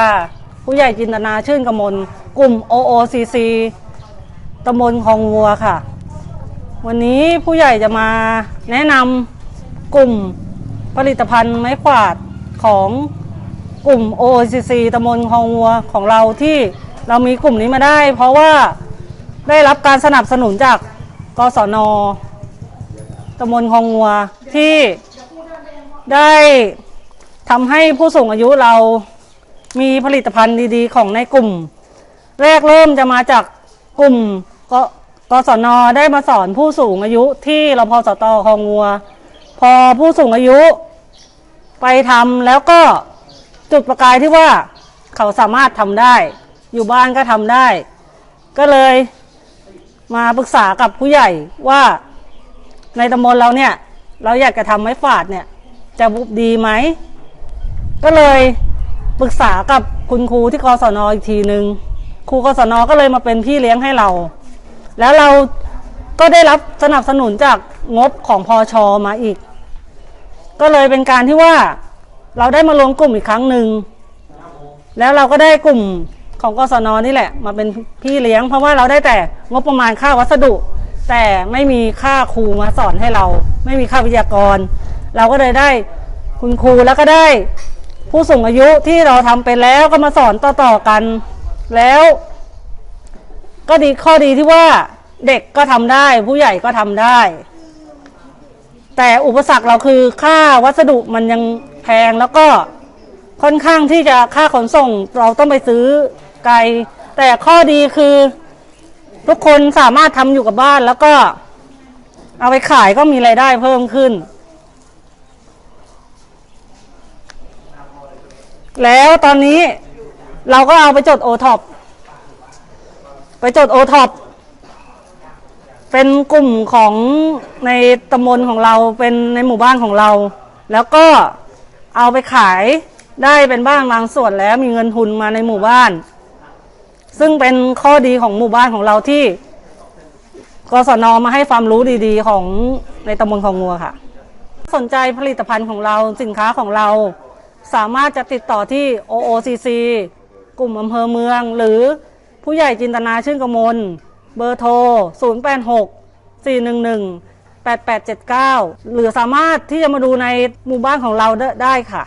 ค่ะผู้ใหญ่จินตนาชื่นกมลกลุ่ม OOCC ตำบลคลองวัวค่ะ วันนี้ผู้ใหญ่จะมาแนะนำกลุ่มผลิตภัณฑ์ไม้ขวาดของกลุ่ม OOCC ตำบลคลองวัวของเราที่เรามีกลุ่มนี้มาได้ เพราะว่าได้รับการสนับสนุนจากกศนตำบลคลองวัวที่ได้ทำให้ผู้สูงอายุเรา มีผลิตภัณฑ์ดีๆ ของในกลุ่ม แรกเริ่มจะมาจากกลุ่มกกศนได้มาสอนผู้สูงอายุที่รพสตคลองวัว พอผู้สูงอายุไปทำแล้วก็จุดประกายที่ว่าเขาสามารถทำได้ อยู่บ้านก็ทำได้ ก็เลยมาปรึกษากับผู้ใหญ่ว่าในตำบลเราเนี่ย เราอยากจะทำไม้ฝาดเนี่ย จะดีไหม ก็เลย ปรึกษากับคุณครูที่กศนอีกทีหนึ่งครูกศนก็เลยมาเป็นพี่เลี้ยงให้เรา แล้วเราก็ได้รับสนับสนุนจากงบของพอชอมาอีก ก็เลยเป็นการที่ว่าเราได้มารวมกลุ่มอีกครั้งหนึ่งแล้วเราก็ได้กลุ่มของกศนนี่แหละ มาเป็นพี่เลี้ยง เพราะว่าเราได้แต่งบประมาณค่าวัสดุ แต่ไม่มีค่าครูมาสอนให้เรา ไม่มีค่าวิทยากร เราก็เลยได้คุณครูแล้วก็ได้ ผู้สูงอายุที่เราทำไปแล้วก็มาสอนต่อๆกัน แล้ว ก็ดีข้อดีที่ว่าเด็กก็ทำได้ ผู้ใหญ่ก็ทำได้ แต่อุปสรรคเราคือค่าวัสดุมันยังแพงแล้วก็ค่อนข้างที่จะค่าขนส่งเราต้องไปซื้อไกล แต่ข้อดีคือ ทุกคนสามารถทำอยู่กับบ้านแล้วก็ เอาไปขายก็มีไรายได้เพิ่มขึ้น แล้วตอนนี้เราก็เอาไปจดโอท็อปไปจดโอท็อปเป็นกลุ่มของในตำบลของเราเป็นในหมู่บ้านของเรา แล้วก็เอาไปขายได้เป็นบ้างบางส่วนแล้วมีเงินทุนมาในหมู่บ้าน ซึ่งเป็นข้อดีของหมู่บ้านของเราที่กศนมาให้ความรู้ดี ๆ ของในตำบลของงัวค่ะ สนใจผลิตภัณฑ์ของเราสินค้าของเรา สามารถจะติดต่อที่ OOCC กลุ่มอำเภอเมือง หรือผู้ใหญ่จินตนาชื่นกมล เบอร์โทร 086 411 8879 หรือสามารถที่จะมาดูในหมู่บ้านของเราได้ได้ค่ะ